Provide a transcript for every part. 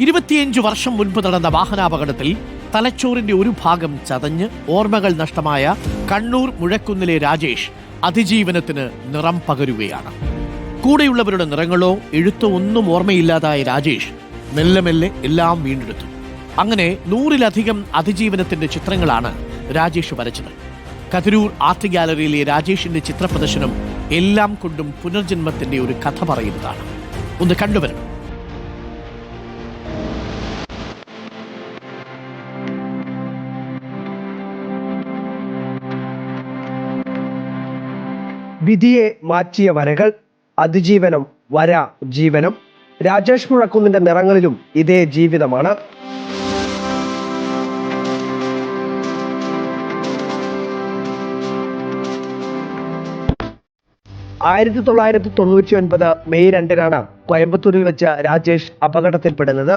ഇരുപത്തിയഞ്ച് വർഷം മുൻപ് നടന്ന വാഹനാപകടത്തിൽ തലച്ചോറിന്റെ ഒരു ഭാഗം ചതഞ്ഞ് ഓർമ്മകൾ നഷ്ടമായ കണ്ണൂർ മുഴക്കുന്നിലെ രാജേഷ് അതിജീവനത്തിന് നിറം പകരുകയാണ്. കൂടെയുള്ളവരുടെ നിറങ്ങളോ എഴുത്തോ ഒന്നും ഓർമ്മയില്ലാതായ രാജേഷ് മെല്ലെ മെല്ലെ എല്ലാം വീണ്ടെടുത്തു. അങ്ങനെ നൂറിലധികം അതിജീവനത്തിന്റെ ചിത്രങ്ങളാണ് രാജേഷ് വരച്ചത്. കതിരൂർ ആർട്ട് ഗാലറിയിലെ രാജേഷിന്റെ ചിത്രപ്രദർശനം എല്ലാം കൊണ്ടും പുനർജന്മത്തിന്റെ ഒരു കഥ പറയുന്നതാണ്. ഒന്ന് കണ്ടുവരണം. വിധിയെ മാറ്റിയ വരകൾ അതിജീവനം വര ജീവനം രാജേഷ് മുഴക്കുന്നിന്റെ നിറങ്ങളിലും ഇതേ ജീവിതമാണ്. ആയിരത്തി തൊള്ളായിരത്തി തൊണ്ണൂറ്റി ഒൻപത് മെയ് രണ്ടിനാണ് കോയമ്പത്തൂരിൽ വെച്ച് രാജേഷ് അപകടത്തിൽപ്പെടുന്നത്.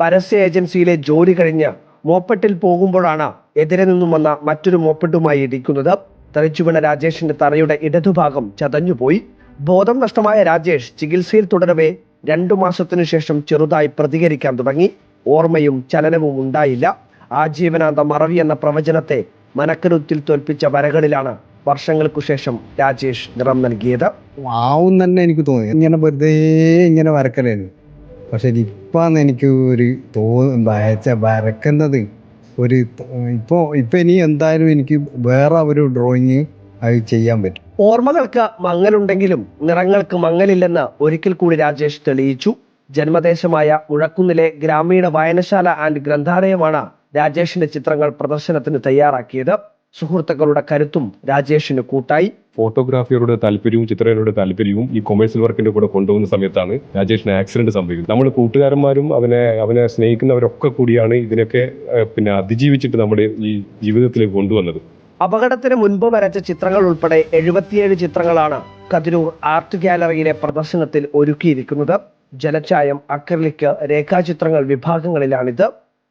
പരസ്യ ഏജൻസിയിലെ ജോലി കഴിഞ്ഞ് മോപ്പട്ടിൽ പോകുമ്പോഴാണ് എതിരെ നിന്നും വന്ന മറ്റൊരു മോപ്പട്ടുമായി ഇടിക്കുന്നത്. തെറിച്ചു വീണ രാജേഷിന്റെ തറയുടെ ഇടതുഭാഗം ചതഞ്ഞുപോയി. ബോധം നഷ്ടമായ രാജേഷ് ചികിത്സയിൽ തുടരവേ രണ്ടു മാസത്തിനു ശേഷം ചെറുതായി പ്രതികരിക്കാൻ തുടങ്ങി. ഓർമ്മയും ചലനവും ഉണ്ടായില്ല. ആജീവനാന്ത മറവി എന്ന പ്രവചനത്തെ മനക്കരുത്തിൽ തോൽപ്പിച്ച വരകളിലാണ് വർഷങ്ങൾക്കു ശേഷം രാജേഷ് നിറം നൽകിയത്. ആവും തന്നെ എനിക്ക് തോന്നി. ഇങ്ങനെ വെറുതെ ഇങ്ങനെ വരക്കലായിരുന്നു. പക്ഷെ ഇപ്പാന്ന് എനിക്ക് ഒരു തോന്നി വരച്ച വരക്കുന്നത് ഒരു ഇപ്പോൾ ഇപ്പം ഇനി എന്തായാലും എനിക്ക് വേറെ ഒരു ഡ്രോയിങ് അത് ചെയ്യാൻ പറ്റും. ഓർമ്മകൾക്ക് മങ്ങലുണ്ടെങ്കിലും നിറങ്ങൾക്ക് മങ്ങലില്ലെന്ന് ഒരിക്കൽ കൂടി രാജേഷ് തെളിയിച്ചു. ജന്മദേശമായ ഉഴക്കുന്നിലെ ഗ്രാമീണ വായനശാല ആൻഡ് ഗ്രന്ഥാലയമാണ് രാജേഷിന്റെ ചിത്രങ്ങൾ പ്രദർശനത്തിന് തയ്യാറാക്കിയത്. സുഹൃത്തുക്കളുടെ കരുത്തും രാജേഷിന് കൂട്ടായി. ഫോട്ടോഗ്രാഫിയോട് താല്പര്യവും ചിത്രകലയുടെ താല്പര്യവും ഈ കൊമേഴ്സ്യൽ വർക്കിന്റെ കൂടെ കൊണ്ടുപോകുന്ന സമയത്താണ് രാജേഷിന് ആക്സിഡന്റ് സംഭവിക്കുന്നത്. നമ്മൾ കൂട്ടുകാരന്മാരും അവനെ അവനെ സ്നേഹിക്കുന്നവരൊക്കെ കൂടിയാണ് ഇതിനൊക്കെ പിന്നെ അതിജീവിച്ചിട്ട് നമ്മുടെ ഈ ജീവിതത്തിലേക്ക് കൊണ്ടുവന്നത്. അപകടത്തിന് മുൻപ് വരച്ച ചിത്രങ്ങൾ ഉൾപ്പെടെ എഴുപത്തിയേഴ് ചിത്രങ്ങളാണ് കതിരൂർ ആർട്ട് ഗാലറിയിലെ പ്രദർശനത്തിൽ ഒരുക്കിയിരിക്കുന്നത്. ജലച്ചായം അക്രലിക് രേഖാചിത്രങ്ങൾ വിഭാഗങ്ങളിലാണിത്.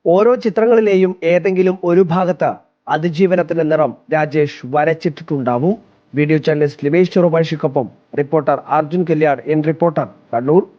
ഓരോ ചിത്രങ്ങളിലെയും ഏതെങ്കിലും ഒരു ഭാഗത്ത് അതിജീവനത്തിന്റെ നിറം രാജേഷ് വരച്ചിട്ടിട്ടുണ്ടാവും. Video journalist Limesh ചെറുപാഴ്ചയ്ക്കൊപ്പം reporter Arjun Kalyan N reporter Kannur.